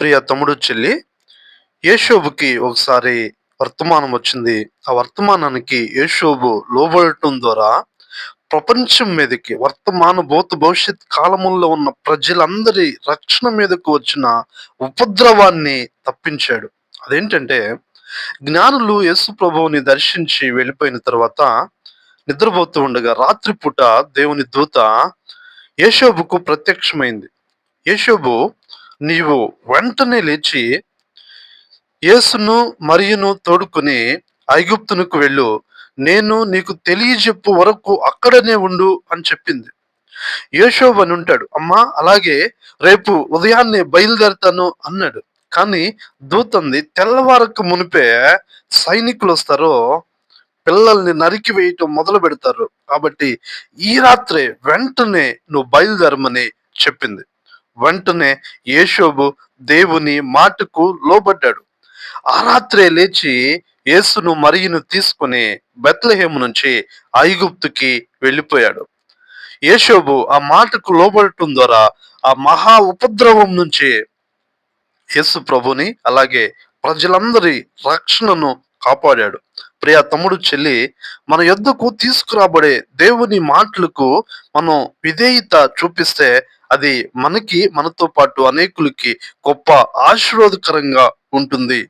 ప్రియ తమ్ముడు చెల్లి యేషోబుకి ఒకసారి వర్తమానం వచ్చింది. ఆ వర్తమానానికి యేషోబు లోబడటం ద్వారా ప్రపంచం మీదకి వర్తమాన భూత భవిష్యత్ కాలముల్లో ఉన్న ప్రజలందరి రక్షణ మీదకు వచ్చిన ఉపద్రవాన్ని తప్పించాడు. అదేంటంటే జ్ఞానులు యేసు ప్రభువుని దర్శించి వెళ్ళిపోయిన తర్వాత నిద్రపోతూ ఉండగా రాత్రిపూట దేవుని దూత యేషోబుకు ప్రత్యక్షమైంది. యేషోబు నీవు వెంటనే లేచి యేసును మరియును తోడుకుని ఐగుప్తునకు వెళ్ళు. నేను నీకు తెలియజెప్పు వరకు అక్కడనే ఉండు అని చెప్పింది. యేషోబు అని ఉంటాడు అమ్మా అలాగే రేపు ఉదయాన్నే బయలుదేరుతాను అన్నాడు. కానీ దూతంది తెల్లవారకు మునిపే సైనికులు వస్తారో పిల్లల్ని నరికి వేయటం మొదలు పెడతారు. కాబట్టి ఈ రాత్రే వెంటనే నువ్వు బయలుదేరమని చెప్పింది. వెంటనే యేషోబు దేవుని మాటకు లోబడ్డాడు. ఆ రాత్రే లేచి యేసును మరియును తీసుకుని బెత్లహేము నుంచి ఐగుప్తుకి వెళ్ళిపోయాడు. యేషోబు ఆ మాటకు లోబడటం ద్వారా ఆ మహా ఉపద్రవం నుంచి యేసు ప్రభుని అలాగే ప్రజలందరి రక్షణను కాపాడాడు. ప్రియ తమ్ముడు చెల్లి మన యొద్దకు తీసుకురాబడే దేవుని మాటలకు మనం విధేయత చూపిస్తే అది మనకి మనతో పాటు అనేకులకి గొప్ప ఆశీర్వాదకరంగా ఉంటుంది.